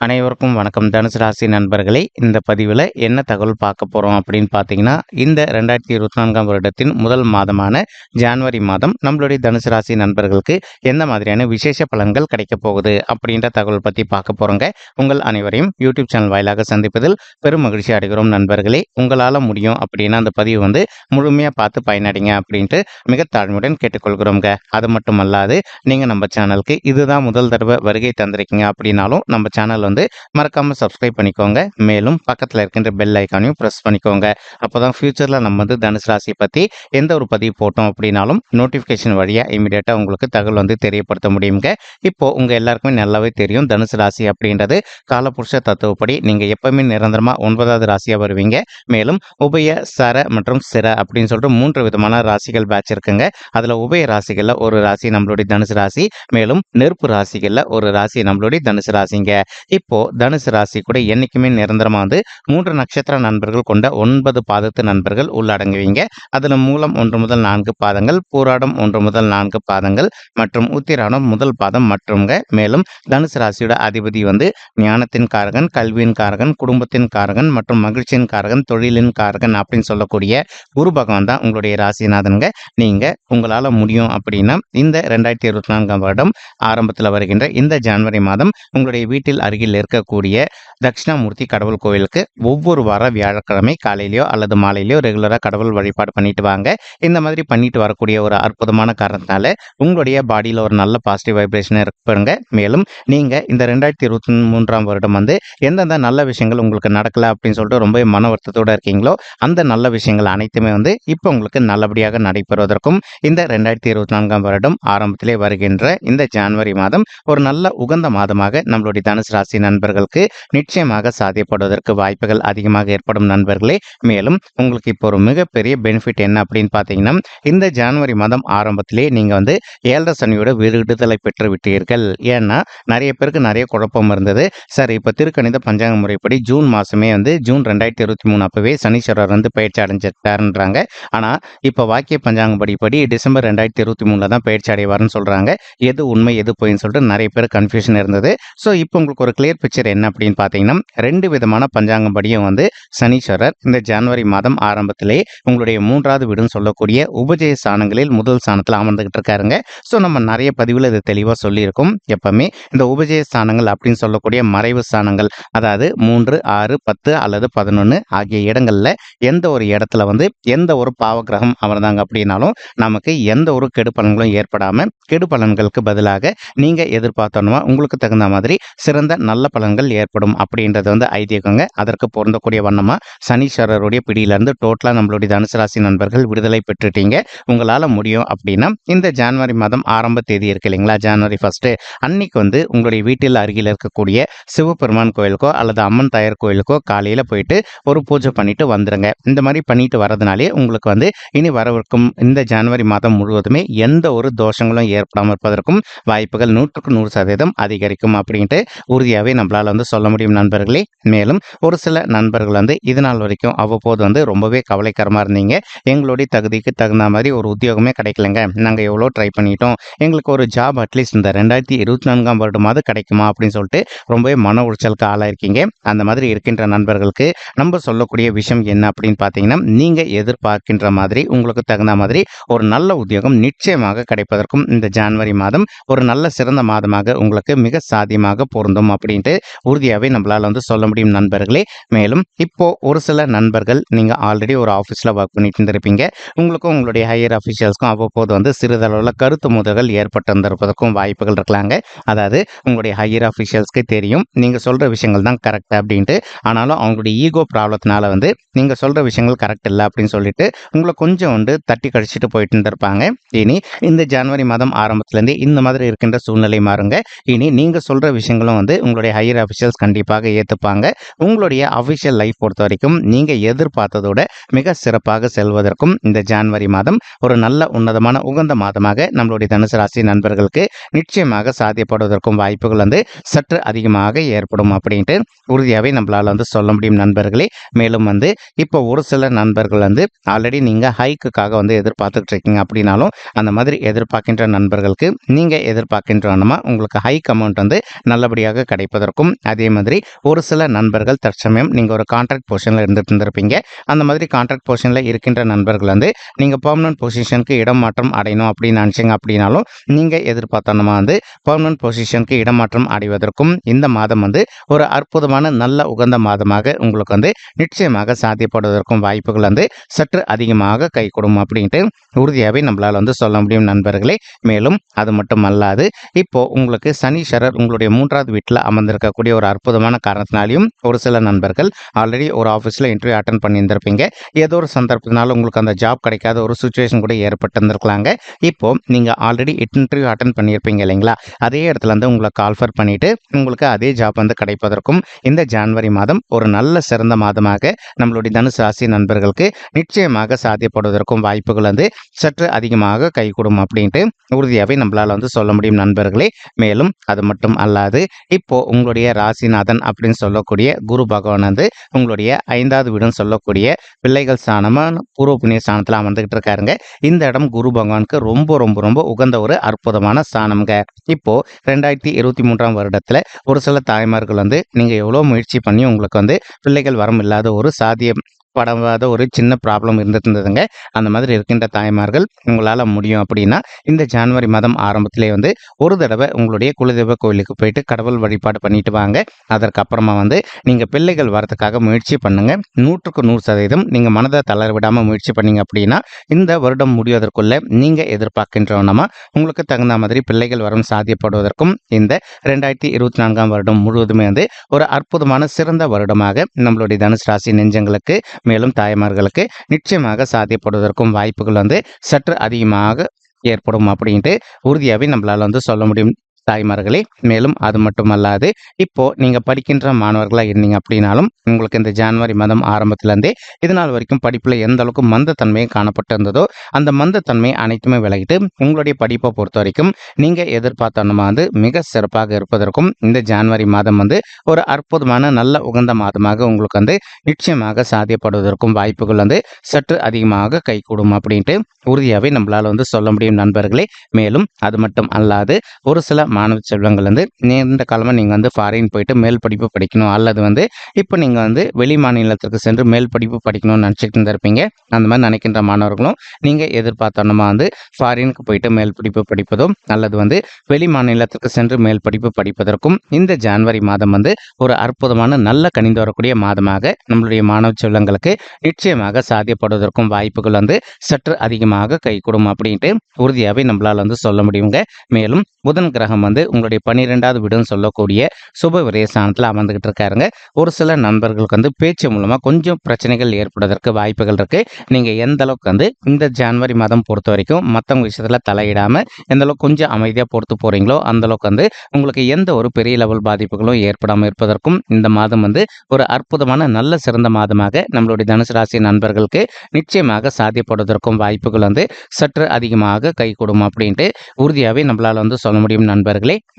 அனைவருக்கும் வணக்கம். தனுசு ராசி நண்பர்களே இந்த பதிவில் என்ன தகவல் பார்க்க போகிறோம் அப்படின்னு பார்த்தீங்கன்னா இந்த ரெண்டாயிரத்தி இருபத்தி நான்காம் வருடத்தின் முதல் மாதமான ஜான்வரி மாதம் நம்மளுடைய தனுசு ராசி நண்பர்களுக்கு எந்த மாதிரியான விசேஷ பலன்கள் கிடைக்க போகுது அப்படின்ற தகவல் பற்றி பார்க்க போகிறோங்க உங்கள் அனைவரையும் யூடியூப் சேனல் வாயிலாக சந்திப்பதில் பெரும் மகிழ்ச்சி அடைகிறோம் நண்பர்களே. உங்களால் முடியும் அப்படின்னா அந்த பதிவு வந்து முழுமையாக பார்த்து பயனடைங்க அப்படின்ட்டு மிக தாழ்மையுடன் கேட்டுக்கொள்கிறோங்க அது மட்டும் அல்லாது நீங்கள் நம்ம சேனலுக்கு இதுதான் முதல் தடவை வருகை தந்திருக்கீங்க அப்படின்னாலும் நம்ம சேனல் வந்து மறக்காமல் சப்ஸ்கிரைப் பண்ணிக்கோங்க. மேலும் பக்கத்தில் இருக்கின்ற பெல் ஐக்கானையும் ப்ரெஸ் பண்ணிக்கோங்க. அப்போ தான் ஃப்யூச்சரில் நம்ம வந்து தனுசு ராசியை பற்றி எந்த ஒரு பதிவு போட்டோம் அப்படின்னாலும் நோட்டிஃபிகேஷன் வழியாக இமீடியட்டாக உங்களுக்கு தகவல் வந்து தெரியப்படுத்த முடியுங்க. இப்போது உங்கள் எல்லாருக்குமே நல்லாவே தெரியும் தனுசு ராசி அப்படின்றது காலபுருஷ தத்துவப்படி நீங்கள் எப்பவுமே நிரந்தரமாக ஒன்பதாவது ராசியாக வருவீங்க. மேலும் உபய சர மற்றும் சிர அப்படின்னு சொல்லிட்டு மூன்று விதமான ராசிகள் பேட்ச் இருக்குங்க. அதில் உபய ராசிகளில் ஒரு ராசி நம்மளுடைய தனுசு ராசி. மேலும் நெருப்பு ராசிகளில் ஒரு ராசி நம்மளுடைய தனுசு ராசிங்க. இப்போ தனுசு ராசி கூட என்னைக்குமே நிரந்தரமாக வந்து மூன்று நட்சத்திர நண்பர்கள் கொண்ட ஒன்பது பாதத்து நண்பர்கள் உள்ளடங்குவீங்க. அதில் மூலம் ஒன்று முதல் நான்கு பாதங்கள் பூராடம் ஒன்று முதல் நான்கு பாதங்கள் மற்றும் உத்திராடம் முதல் பாதம் மற்றும்ங்க. மேலும் தனுசு ராசியோட அதிபதி வந்து ஞானத்தின் காரகன் கல்வியின் காரகன் குடும்பத்தின் காரகன் மற்றும் மகிழ்ச்சியின் காரகன் தொழிலின் காரகன் அப்படின்னு சொல்லக்கூடிய குரு பகவான் தான் உங்களுடைய ராசிநாதனுங்க. நீங்கள் உங்களால் முடியும் அப்படின்னா இந்த ரெண்டாயிரத்தி இருபத்தி நான்காம் வருடம் ஆரம்பத்தில் வருகின்ற இந்த ஜனவரி மாதம் உங்களுடைய வீட்டில் அருகில் இருக்கக்கூடிய தட்சிணாமூர்த்தி கடவுள் கோவிலுக்கு ஒவ்வொரு வாரம் வியாழக்கிழமை காலையிலையோ அல்லது மாலையிலையோ ரெகுலராக கடவுள் வழிபாடு பண்ணிட்டு வாங்க. இந்த மாதிரி பண்ணிட்டு வரக்கூடிய ஒரு அற்புதமான காரணத்தினால உங்களுடைய பாடியில் ஒரு நல்ல பாசிட்டிவ் வைப்ரேஷன் இருப்பாருங்க மேலும் நீங்கள் இந்த ரெண்டாயிரத்தி இருபத்தி மூன்றாம் வருடம் வந்து எந்தெந்த நல்ல விஷயங்கள் உங்களுக்கு நடக்கல அப்படின்னு சொல்லிட்டு ரொம்ப மன வருத்தத்தோடு இருக்கீங்களோ அந்த நல்ல விஷயங்கள் அனைத்துமே வந்து இப்போ உங்களுக்கு நல்லபடியாக நடைபெறுவதற்கும் இந்த ரெண்டாயிரத்தி இருபத்தி நான்காம் வருடம் ஆரம்பத்திலே வருகின்ற இந்த ஜனவரி மாதம் ஒரு நல்ல உகந்த மாதமாக நம்மளுடைய தனுசு ராசி ராசி நண்பர்களுக்கு நிச்சயமாக சாத்தியப்படுவதற்கு வாய்ப்புகள் அதிகமாக ஏற்படும் நண்பர்களே. மேலும் உங்களுக்கு இப்போ ஒரு மிகப்பெரிய பெனிஃபிட் என்ன அப்படின்னு பார்த்தீங்கன்னா இந்த ஜனவரி மாதம் ஆரம்பத்திலே நீங்கள் வந்து ஏழரை சனியோட விடுதலை பெற்று விட்டீர்கள். ஏன்னா நிறைய பேருக்கு நிறைய குழப்பம் இருந்தது. சார் இப்போ திருக்கணித பஞ்சாங்க முறைப்படி ஜூன் மாதமே வந்து ஜூன் ரெண்டாயிரத்தி இருபத்தி மூணு அப்பவே சனீஸ்வரர் வந்து பயிற்சி அடைஞ்சிட்டாருன்றாங்க ஆனால் இப்போ வாக்கிய பஞ்சாங்க படிப்படி டிசம்பர் ரெண்டாயிரத்தி இருபத்தி மூணில் தான் பயிற்சி அடைவார்னு சொல்கிறாங்க எது உண்மை எது போயின்னு சொல்லிட்டு நிறைய பேர் கன்ஃபியூஷன் இருந்தது. ஸோ இப்போ உங்களுக்கு ஒரு கிளியர் பிக்சர் என்ன அப்படின்னு பார்த்தீங்கன்னா ரெண்டு விதமான பஞ்சாங்கம் படியும் வந்து சனீஸ்வரர். இந்த ஜனவரி மாதம் ஆரம்பத்திலே உங்களுடைய மூன்றாவது வீடுன்னு சொல்லக்கூடிய உபஜய ஸ்தானங்களில் முதல் ஸ்தானத்தில் அமர்ந்துகிட்டு இருக்காருங்க. ஸோ நம்ம நிறைய பதிவில் இது தெளிவாக சொல்லியிருக்கோம். எப்பவுமே இந்த உபஜய ஸ்தானங்கள் அப்படின்னு சொல்லக்கூடிய மறைவு ஸ்தானங்கள் அதாவது மூன்று ஆறு பத்து அல்லது பதினொன்று ஆகிய இடங்களில் எந்த ஒரு இடத்துல வந்து எந்த ஒரு பாவகிரகம் அமர்ந்தாங்க அப்படின்னாலும் நமக்கு எந்த ஒரு கெடு பலன்களும் ஏற்படாமல் கெடு பலன்களுக்கு பதிலாக நீங்கள் எதிர்பார்த்தோன்னா உங்களுக்கு தகுந்த மாதிரி சிறந்த நல்ல நல்ல பலன்கள் ஏற்படும் அப்படின்றது வந்து ஐதீகங்க. அதற்கு பொருந்தக்கூடிய வண்ணமாக சனீஸ்வரருடைய பிடியிலேருந்து டோட்டலாக நம்மளுடைய தனுசு ராசி நண்பர்கள் விடுதலை பெற்றுட்டீங்க. உங்களால் முடியும் அப்படின்னா இந்த ஜான்வரி மாதம் ஆரம்ப தேதி இருக்கு இல்லைங்களா? ஜான்வரி ஃபஸ்ட்டு அன்னைக்கு வந்து உங்களுடைய வீட்டில் அருகில் இருக்கக்கூடிய சிவபெருமான் கோயிலுக்கோ அல்லது அம்மன் தாயார் கோயிலுக்கோ காலையில் போயிட்டு ஒரு பூஜை பண்ணிட்டு வந்துடுங்க இந்த மாதிரி பண்ணிட்டு வரதுனாலே உங்களுக்கு வந்து இனி வரவிருக்கும் இந்த ஜான்வரி மாதம் முழுவதுமே எந்த ஒரு தோஷங்களும் ஏற்படாமல் இருப்பதற்கும் வாய்ப்புகள் நூற்றுக்கு நூறு சதவீதம் அதிகரிக்கும் அப்படின்ட்டு உறுதியாக உறுதியாகவே நம்மளால் வந்து சொல்ல முடியும் நண்பர்களே. மேலும் ஒரு சில நண்பர்கள் வந்து இது நாள் வரைக்கும் அவ்வப்போது வந்து ரொம்பவே கவலைக்கரமாக இருந்தீங்க. எங்களுடைய தகுதிக்கு தகுந்த மாதிரி ஒரு உத்தியோகமே கிடைக்கலங்க. நாங்கள் எவ்வளோ ட்ரை பண்ணிட்டோம். எங்களுக்கு ஒரு ஜாப் அட்லீஸ்ட் இந்த ரெண்டாயிரத்தி இருபத்தி நான்காம் வருடமாவது கிடைக்குமா அப்படின்னு சொல்லிட்டு ரொம்பவே மன உளைச்சலுக்கு ஆளாயிருக்கீங்க. அந்த மாதிரி இருக்கின்ற நண்பர்களுக்கு நம்ம சொல்லக்கூடிய விஷயம் என்ன அப்படின்னு பார்த்தீங்கன்னா நீங்கள் எதிர்பார்க்கின்ற மாதிரி உங்களுக்கு தகுந்த மாதிரி ஒரு நல்ல உத்தியோகம் நிச்சயமாக கிடைப்பதற்கும் இந்த ஜான்வரி மாதம் ஒரு நல்ல சிறந்த மாதமாக உங்களுக்கு மிக சாதியமாக பொருந்தும் அப்படின்ட்டு உறுதியாகவே நம்மளால் வந்து சொல்ல முடியும் நண்பர்களே. மேலும் இப்போ ஒரு சில நண்பர்கள் நீங்கள் ஆல்ரெடி ஒரு ஆஃபீஸில் ஒர்க் பண்ணிட்டு இருந்திருப்பீங்க. உங்களுக்கும் உங்களுடைய ஹையர் ஆஃபீஷியல்ஸ்க்கும் அவ்வப்போது வந்து சிறிதளவில் கருத்து முதல்கள் ஏற்பட்டிருந்திருப்பதற்கும் வாய்ப்புகள் இருக்கலாங்க. அதாவது உங்களுடைய ஹையர் ஆஃபீஷியல்ஸ்க்கு தெரியும். நீங்கள் சொல்கிற விஷயங்கள் தான் கரெக்ட் அப்படின்ட்டு. ஆனாலும் அவங்களுடைய ஈகோ ப்ராப்ளத்தினால வந்து நீங்கள் சொல்கிற விஷயங்கள் கரெக்ட் இல்லை அப்படின்னு சொல்லிட்டு உங்களை கொஞ்சம் வந்து தட்டி கழிச்சிட்டு போயிட்டு இருந்திருப்பாங்க. இனி இந்த ஜனவரி மாதம் ஆரம்பத்துலேருந்து இந்த மாதிரி இருக்கின்ற சூழ்நிலை மாறுங்க. இனி நீங்கள் சொல்கிற விஷயங்களும் வந்து உங்களுடைய ஹையர் அஃபிஷியல்ஸ் கண்டிப்பாக ஏற்றுப்பாங்க உங்களுடைய அஃபிஷியல் லைஃப் பொறுத்த வரைக்கும் நீங்கள் எதிர்பார்த்ததோட மிக சிறப்பாக செல்வதற்கும் இந்த ஜான்வரி மாதம் ஒரு நல்ல உன்னதமான உகந்த மாதமாக நம்மளுடைய தனுசு ராசி நண்பர்களுக்கு நிச்சயமாக சாத்தியப்படுவதற்கும் வாய்ப்புகள் வந்து சற்று அதிகமாக ஏற்படும் அப்படின்ட்டு உறுதியாகவே நம்மளால் வந்து சொல்ல முடியும் நண்பர்களே. மேலும் வந்து இப்போ ஒரு சில நண்பர்கள் வந்து ஆல்ரெடி நீங்கள் ஹைக்குக்காக வந்து எதிர்பார்த்துக்கிட்டு இருக்கீங்க அப்படின்னாலும் அந்த மாதிரி எதிர்பார்க்கின்ற நண்பர்களுக்கு நீங்கள் எதிர்பார்க்கின்ற உங்களுக்கு ஹைக் அமௌண்ட் வந்து நல்லபடியாக கிடை கிடைப்பதற்கும் அதே மாதிரி ஒரு சில நண்பர்கள் தற்சமயம் நீங்கள் ஒரு கான்ட்ராக்ட் பொசிஷனில் இருந்துட்டு இருந்திருப்பீங்க. அந்த மாதிரி கான்ட்ராக்ட் பொசிஷனில் இருக்கின்ற நண்பர்கள் வந்து நீங்கள் பர்மனன்ட் பொசிஷனுக்கு இடம் மாற்றம் அடையணும் அப்படின்னு நினச்சிங்க அப்படின்னாலும் நீங்கள் எதிர்பார்த்தனமா வந்து பர்மனன்ட் பொசிஷனுக்கு இடமாற்றம் அடைவதற்கும் இந்த மாதம் வந்து ஒரு அற்புதமான நல்ல உகந்த மாதமாக உங்களுக்கு வந்து நிச்சயமாக சாத்தியப்படுவதற்கும் வாய்ப்புகள் வந்து சற்று அதிகமாக கைகூடும் அப்படின்ட்டு உறுதியாகவே நம்மளால் வந்து சொல்ல முடியும் நண்பர்களே. மேலும் அது மட்டும் அல்லாது இப்போ உங்களுக்கு சனீஸ்வரர் உங்களுடைய மூன்றாவது வீட்டில் அமர்ந்திருக்கக்கூடிய ஒரு அற்புதமான காரணத்தினாலையும் ஒரு சில நண்பர்கள் ஆல்ரெடி ஒரு ஆஃபீஸில் இன்டர்வியூ அட்டன் பண்ணியிருந்திருப்பீங்க. ஏதோ ஒரு சந்தர்ப்பத்தினால உங்களுக்கு அந்த ஜாப் கிடைக்காத ஒரு சுச்சுவேஷன் கூட ஏற்பட்டிருந்திருக்கலாங்க. இப்போ நீங்கள் ஆல்ரெடி இன்டர்வியூ அட்டன் பண்ணியிருப்பீங்க இல்லைங்களா? அதே இடத்துல இருந்து உங்களை கால்ஃபர் பண்ணிவிட்டு உங்களுக்கு அதே ஜாப் வந்து கிடைப்பதற்கும் இந்த ஜான்வரி மாதம் ஒரு நல்ல சிறந்த மாதமாக நம்மளுடைய தனுசு ராசி நண்பர்களுக்கு நிச்சயமாக சாத்தியப்படுவதற்கும் வாய்ப்புகள் வந்து சற்று அதிகமாக கைகூடும் அப்படின்ட்டு உறுதியாகவே நம்மளால் வந்து சொல்ல முடியும் நண்பர்களே. மேலும் அது மட்டும் அல்லாது இப்போ உங்களுடைய ராசிநாதன் அப்படின்னு சொல்லக்கூடிய குரு பகவான் வந்து உங்களுடைய ஐந்தாவது வீடுன்னு சொல்லக்கூடிய பிள்ளைகள் ஸ்தானமாக பூர்வ புண்ணிய ஸ்தானத்தில் அமர்ந்துகிட்டு இருக்காருங்க. இந்த இடம் குரு பகவானுக்கு ரொம்ப ரொம்ப ரொம்ப உகந்த ஒரு அற்புதமான ஸ்தானம்ங்க. இப்போ ரெண்டாயிரத்தி இருபத்தி மூன்றாம் வருடத்தில் ஒரு சில தாய்மார்கள் வந்து நீங்கள் எவ்வளோ முயற்சி பண்ணி உங்களுக்கு வந்து பிள்ளைகள் வரம் இல்லாத ஒரு சாத்தியம் படாத ஒரு சின்ன ப்ராப்ளம் இருந்திருந்ததுங்க. அந்த மாதிரி இருக்கின்ற தாய்மார்கள் உங்களால் முடியும் அப்படின்னா இந்த ஜான்வரி மாதம் ஆரம்பத்திலே வந்து ஒரு தடவை உங்களுடைய குலதெய்வ கோயிலுக்கு போயிட்டு கடவுள் வழிபாடு பண்ணிட்டு வாங்க. அதற்கப்புறமா வந்து நீங்கள் பிள்ளைகள் வரதுக்காக முயற்சி பண்ணுங்க. நூற்றுக்கு நூறு சதவீதம் நீங்கள் மனதை தளர விடாமல் முயற்சி பண்ணீங்க அப்படின்னா இந்த வருடம் முடிவதற்குள்ள நீங்கள் எதிர்பார்க்கின்றவனமா உங்களுக்கு தகுந்த மாதிரி பிள்ளைகள் வரம் சாத்தியப்படுவதற்கும் இந்த ரெண்டாயிரத்தி இருபத்தி நான்காம் வருடம் முழுவதுமே வந்து ஒரு அற்புதமான சிறந்த வருடமாக நம்மளுடைய தனுசு ராசி நெஞ்சங்களுக்கு மேலும் தாய்மார்களுக்கு நிச்சயமாக சாத்தியப்படுவதற்கும் வாய்ப்புகள் வந்து சற்று அதிகமாக ஏற்படும் அப்படின்ட்டு உறுதியாகவே நம்மளால் வந்து சொல்ல முடியும். தாய்மார்களே மேலும் அது மட்டுமல்லாது இப்போ நீங்க படிக்கின்ற மாணவர்களா இருந்தீங்க அப்படின்னாலும் உங்களுக்கு இந்த ஜான்வரி மாதம் ஆரம்பத்திலேருந்தே இது நாள் வரைக்கும் படிப்பில் எந்த அளவுக்கு மந்தத்தன்மையும் காணப்பட்டு இருந்ததோ அந்த மந்தத்தன்மை அனைத்துமே விலகிட்டு உங்களுடைய படிப்பை பொறுத்த வரைக்கும் நீங்க எதிர்பார்த்தோன்னா வந்து மிக சிறப்பாக இருப்பதற்கும் இந்த ஜான்வரி மாதம் வந்து ஒரு அற்புதமான நல்ல உகந்த மாதமாக உங்களுக்கு வந்து நிச்சயமாக சாத்தியப்படுவதற்கும் வாய்ப்புகள் வந்து சற்று அதிகமாக கைகூடும் அப்படின்ட்டு உறுதியாகவே நம்மளால் வந்து சொல்ல முடியும் நண்பர்களே. மேலும் அது மட்டும் அல்லாது ஒரு சில மாணவ செல்வங்கள் வந்து நீண்ட காலமாக நீங்கள் வந்து ஃபாரின் போயிட்டு மேல் படிப்பு படிக்கணும். அல்லது வந்து இப்போ நீங்கள் வந்து வெளி மாநிலத்திற்கு சென்று மேல் படிப்பு படிக்கணும்னு நினச்சிட்டு இருந்திருப்பீங்க. அந்த மாதிரி நினைக்கின்ற மாணவர்களும் நீங்கள் எதிர்பார்த்தோன்னா வந்து ஃபாரினுக்கு போயிட்டு மேல் படிப்பு படிப்பதும் அல்லது வந்து வெளி மாநிலத்திற்கு சென்று மேல் படிப்பு படிப்பதற்கும் இந்த ஜான்வரி மாதம் வந்து ஒரு அற்புதமான நல்ல கணிந்து வரக்கூடிய மாதமாக நம்மளுடைய மாணவ செல்வங்களுக்கு நிச்சயமாக சாத்தியப்படுவதற்கும் வாய்ப்புகள் வந்து சற்று அதிகமாக கைகூடும் அப்படின்ட்டு உறுதியாகவே நம்மளால் வந்து சொல்ல முடியுங்க. மேலும் புதன் கிரகம் வந்து உங்களுடைய பன்னிரெண்டாவது வீடுன்னு சொல்லக்கூடிய சுப விரயஸ்தானத்தில் அமர்ந்துகிட்டு இருக்காருங்க. ஒரு சில நண்பர்களுக்கு வந்து பேச்சு மூலமாக கொஞ்சம் பிரச்சனைகள் ஏற்படுவதற்கு வாய்ப்புகள் இருக்குது நீங்கள் எந்த அளவுக்கு வந்து இந்த ஜான்வரி மாதம் பொறுத்த வரைக்கும் மற்றவங்க விஷயத்தில் தலையிடாமல் எந்த அளவுக்கு கொஞ்சம் அமைதியாக பொறுத்து போகிறீங்களோ அந்தளவுக்கு வந்து உங்களுக்கு எந்த ஒரு பெரிய லெவல் பாதிப்புகளும் ஏற்படாமல் இருப்பதற்கும் இந்த மாதம் வந்து ஒரு அற்புதமான நல்ல சிறந்த மாதமாக நம்மளுடைய தனுசு ராசி நண்பர்களுக்கு நிச்சயமாக சாத்தியப்படுவதற்கும் வாய்ப்புகள் வந்து சற்று அதிகமாக கைகூடும் அப்படின்ட்டு உறுதியாகவே நம்மளால் வந்து சொல்ல முடியும் நண்பர்கள்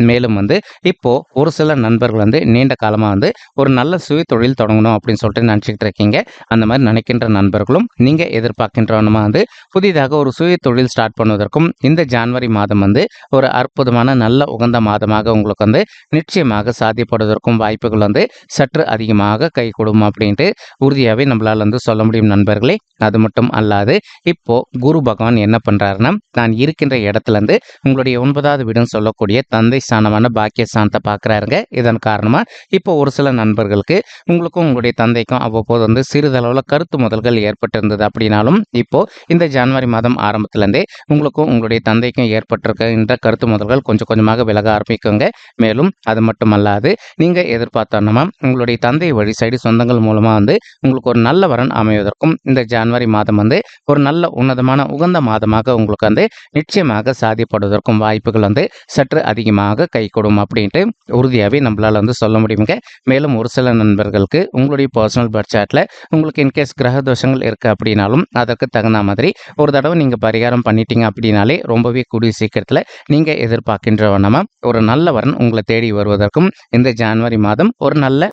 மேலும் வந்து இப்போ ஒரு சில நண்பர்கள் வந்து நீண்ட காலமாக வந்து ஒரு நல்ல சுய தொழில் தொடங்கணும் அப்படின்னு சொல்லிட்டு நினச்சிக்கிட்டு இருக்கீங்க. அந்த மாதிரி நினைக்கின்ற நண்பர்களும் நீங்கள் எதிர்பார்க்கின்றவனுமா வந்து புதிதாக ஒரு சுய தொழில் ஸ்டார்ட் பண்ணுவதற்கும் இந்த ஜான்வரி மாதம் வந்து ஒரு அற்புதமான நல்ல உகந்த மாதமாக உங்களுக்கு வந்து நிச்சயமாக சாத்தியப்படுவதற்கும் வாய்ப்புகள் வந்து சற்று அதிகமாக கை கொடுக்கும் அப்படின்ட்டு உறுதியாகவே நம்மளால் வந்து சொல்ல முடியும் நண்பர்களே. அது மட்டும் அல்லாது இப்போ குரு பகவான் என்ன பண்ணுறாருன்னா நான் இருக்கின்ற இடத்துலேருந்து உங்களுடைய ஒன்பதாவது வீடுன்னு சொல்லக்கூடிய தந்தை ஸ்தானமான பாக்கிய பார்க்குறாருங்க. இதன் காரணமாக இப்போ ஒரு சில நண்பர்களுக்கு உங்களுக்கும் உங்களுடைய தந்தைக்கும் அவ்வப்போது வந்து சிறிதளவில் கருத்து முதல்கள் ஏற்பட்டிருந்தது அப்படின்னாலும் இப்போ இந்த ஜனவரி மாதம் ஆரம்பத்திலேருந்தே உங்களுக்கும் உங்களுடைய தந்தைக்கும் ஏற்பட்டிருக்க இந்த கருத்து முதல்கள் கொஞ்சம் கொஞ்சமாக விலக ஆரம்பிக்குங்க. மேலும் அது மட்டுமல்லாது நீங்கள் எதிர்பார்த்தோன்னா உங்களுடைய தந்தை வழி சைடு சொந்தங்கள் மூலமாக வந்து உங்களுக்கு ஒரு நல்ல வரன் அமைவதற்கும் இந்த ஜனவரி மாதம் வந்து ஒரு நல்ல உன்னதமான உகந்த மாதமாக உங்களுக்கு வந்து நிச்சயமாக சாதிப்படுவதற்கும் வாய்ப்புகள் வந்து சற்று அதிகமாக கைகூடும் அப்படின்ட்டு உறுதியாகவே நம்மளால் வந்து சொல்ல முடியுங்க. மேலும் ஒரு சில நண்பர்களுக்கு உங்களுடைய பர்சனல் பர்த் சார்ட்டில் உங்களுக்கு இன்கேஸ் கிரக தோஷங்கள் இருக்குது அப்படின்னாலும் அதற்கு தகுந்த மாதிரி ஒரு தடவை நீங்கள் பரிகாரம் பண்ணிட்டீங்க அப்படின்னாலே ரொம்பவே கூடிய சீக்கிரத்தில் நீங்கள் எதிர்பார்க்கின்ற வண்ணமாக ஒரு நல்ல வரன் உங்களை தேடி வருவதற்கும் இந்த ஜனவரி மாதம் ஒரு நல்ல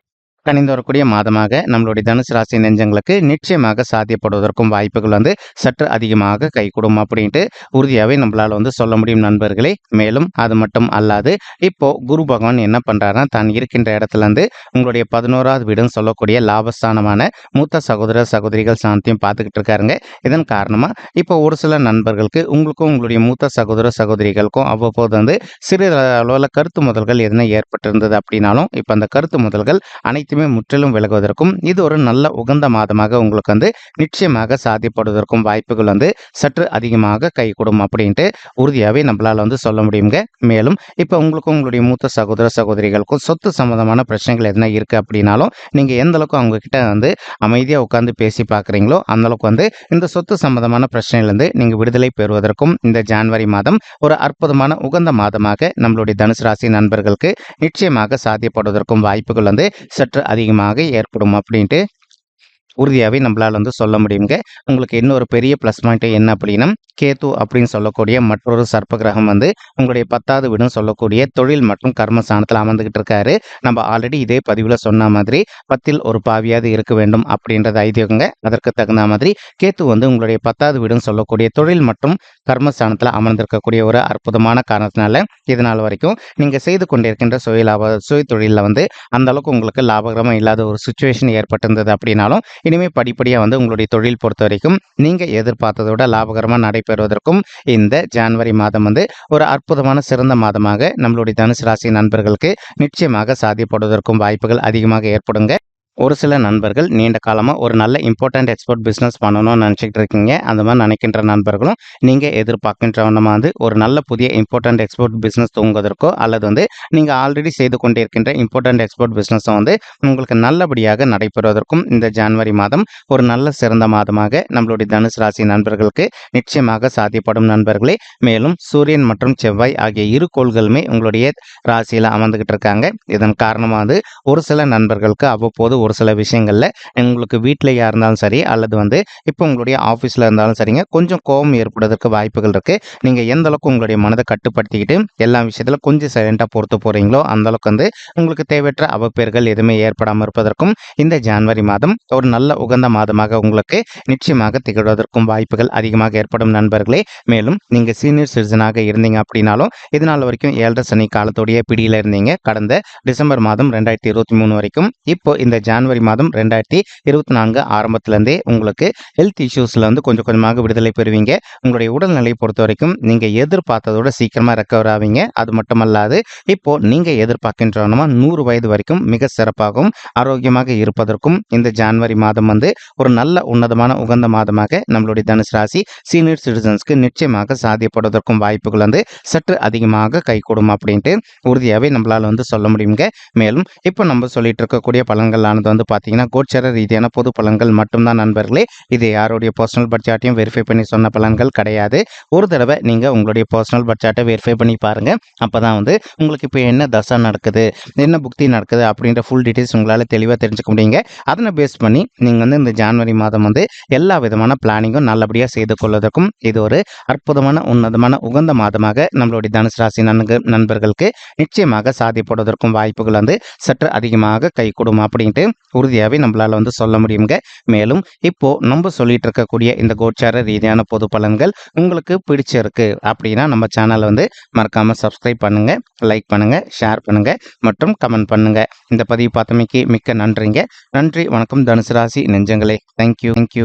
கணிந்து வரக்கூடிய மாதமாக நம்மளுடைய தனுசு ராசி நெஞ்சங்களுக்கு நிச்சயமாக சாத்தியப்படுவதற்கும் வாய்ப்புகள் வந்து சற்று அதிகமாக கைகூடும் அப்படின்ட்டு உறுதியாகவே நம்மளால் வந்து சொல்ல முடியும் நண்பர்களே. மேலும் அது மட்டும் அல்லாது இப்போ குரு பகவான் என்ன பண்ணுறாருன்னா தான் இருக்கின்ற இடத்துல இருந்து உங்களுடைய பதினோராவது வீடுன்னு சொல்லக்கூடிய லாபஸ்தானமான மூத்த சகோதர சகோதரிகள் சாந்தியும் பார்த்துக்கிட்டு இருக்காருங்க. இதன் காரணமாக இப்போ ஒரு சில நண்பர்களுக்கு உங்களுக்கும் உங்களுடைய மூத்த சகோதர சகோதரிகளுக்கும் அவ்வப்போது வந்து சிறு அளவில் கருத்து முதல்கள் எதனா ஏற்பட்டிருந்தது அப்படின்னாலும் இப்போ அந்த கருத்து முதல்கள் அனைத்து அனைத்துமே முற்றிலும் விலகுவதற்கும் இது ஒரு நல்ல உகந்த மாதமாக உங்களுக்கு வந்து நிச்சயமாக சாத்தியப்படுவதற்கும் வாய்ப்புகள் வந்து சற்று அதிகமாக கைகூடும் அப்படின்ட்டு உறுதியாகவே நம்மளால் வந்து சொல்ல முடியுங்க. மேலும் இப்போ உங்களுக்கும் உங்களுடைய மூத்த சகோதர சகோதரிகளுக்கும் சொத்து சம்பந்தமான பிரச்சனைகள் எதனா இருக்குது அப்படின்னாலும் நீங்கள் எந்த அளவுக்கு அவங்க கிட்ட வந்து அமைதியாக உட்காந்து பேசி பார்க்குறீங்களோ அந்த அளவுக்கு வந்து இந்த சொத்து சம்பந்தமான பிரச்சனையிலேருந்து நீங்கள் விடுதலை பெறுவதற்கும் இந்த ஜான்வரி மாதம் ஒரு அற்புதமான உகந்த மாதமாக நம்மளுடைய தனுசு ராசி நண்பர்களுக்கு நிச்சயமாக சாத்தியப்படுவதற்கும் வாய்ப்புகள் வந்து சற்று அதிகமாக ஏற்படும் அப்படின்ட்டு உறுதியாகவே நம்மளால் வந்து சொல்ல முடியுங்க உங்களுக்கு இன்னொரு பெரிய ப்ளஸ் பாயிண்ட் என்ன அப்படின்னா கேத்து அப்படின்னு சொல்லக்கூடிய மற்றொரு சர்ப்ப கிரகம் வந்து உங்களுடைய பத்தாவது வீடும் சொல்லக்கூடிய தொழில் மற்றும் கர்ம ஸ்தானத்தில் அமர்ந்துகிட்டு இருக்காரு. நம்ம ஆல்ரெடி இதே பதிவில் சொன்ன மாதிரி பத்தில் ஒரு பாவியாவது இருக்க வேண்டும் அப்படின்றது ஐதியங்க அதற்கு தகுந்த மாதிரி கேத்து வந்து உங்களுடைய பத்தாவது வீடும் சொல்லக்கூடிய தொழில் மற்றும் கர்மஸ்தானத்தில் அமர்ந்திருக்கக்கூடிய ஒரு அற்புதமான காரணத்தினால இதனால் வரைக்கும் நீங்கள் செய்து கொண்டிருக்கின்ற சுய லாப சுய தொழிலில் வந்து அந்த அளவுக்கு உங்களுக்கு லாபகரமாக இல்லாத ஒரு சுச்சுவேஷன் ஏற்பட்டிருந்தது அப்படின்னாலும் இனிமே படிப்படியாக வந்து உங்களுடைய தொழில் பொறுத்த வரைக்கும் நீங்கள் எதிர்பார்த்ததை விட லாபகரமாக நடைபெறுவதற்கும் இந்த ஜான்வரி மாதம் வந்து ஒரு அற்புதமான சிறந்த மாதமாக நம்மளுடைய தனுசு ராசி நண்பர்களுக்கு நிச்சயமாக சாத்தியப்படுவதற்கும் வாய்ப்புகள் அதிகமாக ஏற்படுங்க. ஒரு சில நண்பர்கள் நீண்ட காலமாக ஒரு நல்ல இம்பார்ட்டன்ட் எக்ஸ்போர்ட் பிஸ்னஸ் பண்ணணும்னு நினச்சிக்கிட்டு இருக்கீங்க. அந்த மாதிரி நினைக்கின்ற நண்பர்களும் நீங்கள் எதிர்பார்க்கின்றவனமாக வந்து ஒரு நல்ல புதிய இம்பார்ட்டன்ட் எக்ஸ்போர்ட் பிஸ்னஸ் தூங்குவதற்கோ அல்லது வந்து நீங்கள் ஆல்ரெடி செய்து கொண்டிருக்கின்ற இம்பார்ட்டன்ட் எக்ஸ்போர்ட் பிஸ்னஸை வந்து உங்களுக்கு நல்லபடியாக நடைபெறுவதற்கும் இந்த ஜனவரி மாதம் ஒரு நல்ல சிறந்த மாதமாக நம்மளுடைய தனுசு ராசி நண்பர்களுக்கு நிச்சயமாக சாத்தியப்படும் நண்பர்களே. மேலும் சூரியன் மற்றும் செவ்வாய் ஆகிய இரு கோள்களுமே உங்களுடைய ராசியில் அமர்ந்துகிட்டு இருக்காங்க. இதன் காரணமாக வந்து ஒரு சில நண்பர்களுக்கு அவ்வப்போது ஒரு சில விஷயங்களில் உங்களுக்கு வீட்டிலையா இருந்தாலும் சரி அல்லது வந்து இப்போ உங்களுடைய ஆஃபீஸில் இருந்தாலும் சரிங்க கொஞ்சம் கோபம் ஏற்படுவதற்கு வாய்ப்புகள் இருக்குது நீங்கள் எந்த அளவுக்கு உங்களுடைய மனதை கட்டுப்படுத்திக்கிட்டு எல்லா விஷயத்தில் கொஞ்சம் சைலண்டாக பொறுத்து போகிறீங்களோ அந்தளவுக்கு வந்து உங்களுக்கு தேவையற்ற அவப்பேர்கள் எதுவுமே ஏற்படாமல் இருப்பதற்கும் இந்த ஜான்வரி மாதம் ஒரு நல்ல உகந்த மாதமாக உங்களுக்கு நிச்சயமாக திகழ்வதற்கும் வாய்ப்புகள் அதிகமாக ஏற்படும் நண்பர்களே. மேலும் நீங்கள் சீனியர் சிட்டிசனாக இருந்தீங்க அப்படின்னாலும் இதனால் வரைக்கும் ஏழரை சனி காலத்துடைய பிடியில் இருந்தீங்க. கடந்த டிசம்பர் மாதம் ரெண்டாயிரத்தி இருபத்தி மூணு வரைக்கும் இப்போ இந்த ஜான்வரி மாதம் ரெண்டாயிரத்தி இருபத்தி நான்கு ஆரம்பத்துலேருந்தே உங்களுக்கு ஹெல்த் இஷ்யூஸில் வந்து கொஞ்சம் கொஞ்சமாக விடுதலை பெறுவீங்க. உங்களுடைய உடல்நிலையை பொறுத்த வரைக்கும் நீங்கள் எதிர்பார்த்ததோட சீக்கிரமாக ரெக்கவர் ஆவீங்க. அது மட்டுமல்லாது இப்போ நீங்கள் எதிர்பார்க்கின்றவனமா நூறு வயது வரைக்கும் மிக சிறப்பாகவும் ஆரோக்கியமாக இருப்பதற்கும் இந்த ஜான்வரி மாதம் வந்து ஒரு நல்ல உன்னதமான உகந்த மாதமாக நம்மளுடைய தனுசு ராசி சீனியர் சிட்டிசன்ஸ்க்கு நிச்சயமாக சாத்தியப்படுவதற்கும் வாய்ப்புகள் வந்து சற்று அதிகமாக கைகூடும் அப்படின்ட்டு உறுதியாகவே நம்மளால் வந்து சொல்ல முடியுங்க. மேலும் இப்போ நம்ம சொல்லிட்டு இருக்கக்கூடிய பலன்களானது வந்து பார்த்தீங்கன்னா கோச்சர ரீதியான பொது பலன்கள் மட்டும்தான் நண்பர்களே. இது யாருடைய பர்சனல் பட்ஜெட்டையும் வெரிஃபை பண்ணி சொன்ன பலன்கள் கிடையாது. ஒரு தடவை நீங்கள் உங்களுடைய பர்சனல் பட்ஜெட்டை வெரிஃபை பண்ணி பாருங்கள் அப்போ தான் வந்து உங்களுக்கு இப்போ என்ன தசை நடக்குது என்ன புக்தி நடக்குது அப்படின்ற ஃபுல் டீட்டெயில்ஸ் உங்களால் தெளிவாக தெரிஞ்சுக்க முடியுங்க. அதனை பேஸ் பண்ணி நீங்கள் வந்து இந்த ஜான்வரி மாதம் வந்து எல்லா விதமான பிளானிங்கும் நல்லபடியாக செய்து கொள்வதற்கும் இது ஒரு அற்புதமான உன்னதமான உகந்த மாதமாக நம்மளுடைய தனுசு ராசி நன்கு நண்பர்களுக்கு நிச்சயமாக சாதிப்படுவதற்கும் வாய்ப்புகள் வந்து சற்று அதிகமாக கைகூடும் அப்படின்ட்டு உறுதியாகவே நம்மளால் வந்து சொல்ல முடியுங்க மேலும் இப்போ நம்ம சொல்லிட்டு இருக்கக்கூடிய இந்த கோச்சார ரீதியான பொது பலன்கள் உங்களுக்கு பிடிச்சிருக்கு அப்படின்னா நம்ம சேனலை வந்து மறக்காம சப்ஸ்கிரைப் பண்ணுங்க லைக் பண்ணுங்க ஷேர் பண்ணுங்க மற்றும் கமெண்ட் பண்ணுங்க. இந்த பதிவு பார்த்தமைக்கு மிக்க நன்றிங்க. நன்றி வணக்கம். தனுசு ராசி நெஞ்சங்களே. Thank you thank you